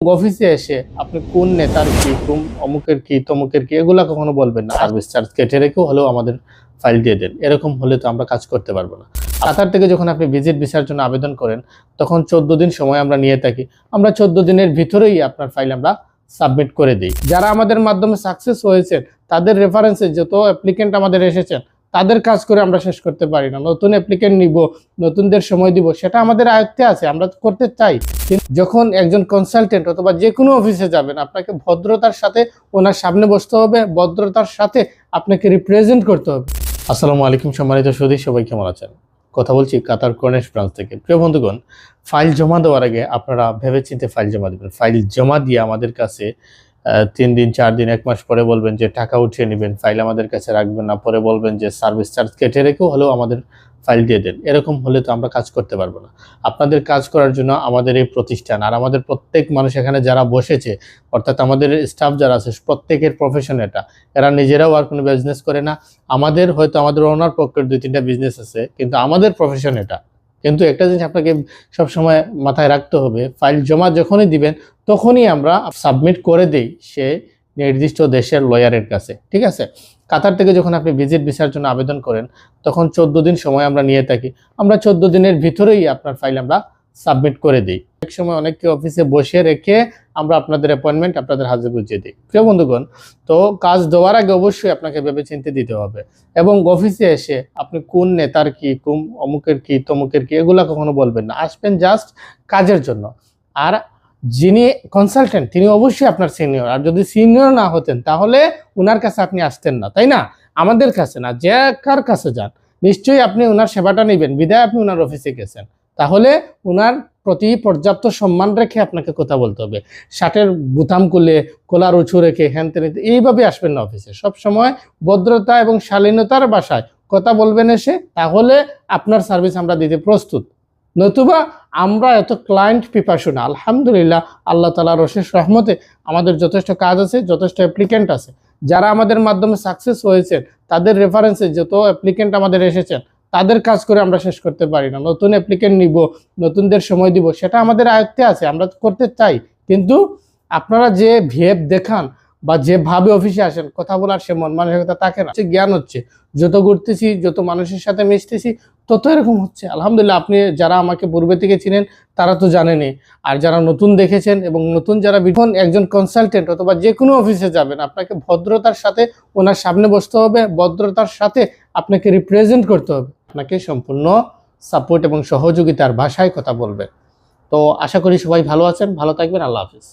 অফিসে এসে আপনি কোন নেতার কি, কোন অমুকের কি, তমুকের কি, এগুলা কখনো বলবেন না। সার্ভিস চার্জ কেটে রেখেও হলেও আমাদের ফাইল দিয়ে দেন। এরকম হলে তো আমরা কাজ করতে পারব না। কাতার থেকে যখন আপনি ভিজিট ভিসার জন্য আবেদন করেন, তখন চোদ্দ দিন সময় আমরা নিয়ে থাকি। আমরা চোদ্দ দিনের ভিতরেই আপনার ফাইল আমরা সাবমিট করে দিই। যারা আমাদের মাধ্যমে সাকসেস হয়েছেন, তাদের রেফারেন্সে যত অ্যাপ্লিকেন্ট আমাদের এসেছেন তাদের কাজ করে আমরা শেষ করতে পারি না। নতুন অ্যাপ্লিকেন্ট নিব, নতুনদের সময় দিব, সেটা আমাদের আয়ত্তে আছে, আমরা করতে চাই। যখন একজন কনসালটেন্ট অথবা যে কোনো অফিসে যাবেন, আপনাকে ভদ্রতার সাথে ওনার সামনে বসতে হবে, ভদ্রতার সাথে আপনাকে রিপ্রেজেন্ট করতে হবে। আসসালামু আলাইকুম সম্মানিত সুদী সবাই কেমন আছেন? কথা বলছি কাতার কর্নেশ ব্রাঞ্চ থেকে। প্রিয় বন্ধুগণ ফাইল জমা দেওয়ার আগে আপনারা ভেবেচিন্তে ফাইল জমা দেবেন। ফাইল জমা দিয়ে আমাদের কাছে তিন দিন, চার দিন, এক মাস পরে বলবেন যে টাকা উঠিয়ে নেবেন ফাইল আমাদের কাছে রাখবেন না, পরে বলবেন যে সার্ভিস চার্জ কেটে রেখেও হলেও আমাদের ফাইল দিয়ে দেন। এরকম হলে তো আমরা কাজ করতে পারব না। আপনাদের কাজ করার জন্য আমাদের এই প্রতিষ্ঠান আর আমাদের প্রত্যেক মানুষ এখানে যারা বসেছে, অর্থাৎ আমাদের স্টাফ যারা আছে, প্রত্যেকের প্রফেশন এটা। এরা নিজেরাও আর কোনো বিজনেস করে না। আমাদের হয়তো আমাদের ওনার পক্ষের দুই, তিনটা বিজনেস আছে, কিন্তু আমাদের প্রফেশন এটা। কিন্তু একটা জিনিস আপনাকে সবসময় মাথায় রাখতে হবে ফাইল জমা যখনই দিবেন তখনই আমরা সাবমিট করে দিই সে নির্দিষ্ট দেশের লয়ারের কাছে, ঠিক আছে? কাতার থেকে যখন আপনি ভিজিট ভিসার জন্য আবেদন করেন, তখন চোদ্দ দিন সময় আমরা নিয়ে থাকি। আমরা চোদ্দ দিনের ভিতরেই আপনার ফাইল আমরা সাবমিট করে দিই। এক সময় অনেককে অফিসে বসে রেখে আমরা আপনাদের অ্যাপয়েন্টমেন্ট আপনাদের হাতে বুঝিয়ে দিই। প্রিয় বন্ধুগণ, তো কাজ দেওয়ার আগে অবশ্যই আপনাকে ভেবে চিন্তে দিতে হবে এবং অফিসে এসে আপনি কোন নেতার কি, কোন অমুকের কি, তমুকের কি, এগুলা কখনো বলবেন না। আসবেন জাস্ট কাজের জন্য। আর যিনি কনসালটেন্ট তিনি অবশ্যই আপনার সিনিয়র আর যদি সিনিয়র না হতেন, তাহলে উনার কাছে আপনি আসতেন না, তাই না? আমাদের কাছে না, যে কার কাছে যান, নিশ্চয়ই আপনি ওনার সেবাটা নেবেন। বিদায় আপনি ওনার অফিসে গেছেন। তাহলে ওনার প্রতি পর্যাপ্ত সম্মান রেখে আপনাকে কথা বলতে হবে। শার্টের বুতাম খুলে, কোলার উঁচু রেখে হ্যান ত্যান এইভাবে আসবেন না অফিসে সব সময় ভদ্রতা এবং শালীনতার বাসায় কথা বলবেন এসে, তাহলে আপনার সার্ভিস আমরা দিতে প্রস্তুত। নতুবা আমরা এত ক্লায়েন্ট পিপাসু না। আলহামদুলিল্লাহ, আল্লাহ তালার অশেষ রহমতে আমাদের যথেষ্ট কাজ আছে, যথেষ্ট অ্যাপ্লিকেন্ট আছে। যারা আমাদের মাধ্যমে সাকসেস হয়েছেন, তাদের রেফারেন্সে যত অ্যাপ্লিকেন্ট আমাদের এসেছেন, তাদের কাজ করে আমরা শেষ করতে পারি না। নতুন অ্যাপ্লিকেন্ট নিব, নতুনদের সময় দিব, সেটা আমাদের আয়ত্তে আছে, আমরা করতে চাই। কিন্তু আপনারা যে ভেব দেখান বা যেভাবে অফিসে আসেন, কথা বলার সে মন মানসিকতা থাকে না জ্ঞান হচ্ছে। যত ঘুরতেছি, যত মানুষের সাথে মিশতেছি, তত এরকম হচ্ছে। আলহামদুলিল্লাহ, আপনি যারা আমাকে পূর্বে থেকে চিনেন, তারা তো জানেনই। আর যারা নতুন দেখেছেন এবং নতুন যারা বিখন একজন কনসালটেন্ট অথবা যে কোনো অফিসে যাবেন, আপনাকে ভদ্রতার সাথে ওনার সামনে বসতে হবে, ভদ্রতার সাথে আপনাকে রিপ্রেজেন্ট করতে হবে। আপনাকে সম্পূর্ণ সাপোর্ট এবং সহযোগিতার ভাষায় কথা বলবেন। তো আশা করি সবাই ভালো আছেন, ভালো থাকবেন, আল্লাহ হাফিজ।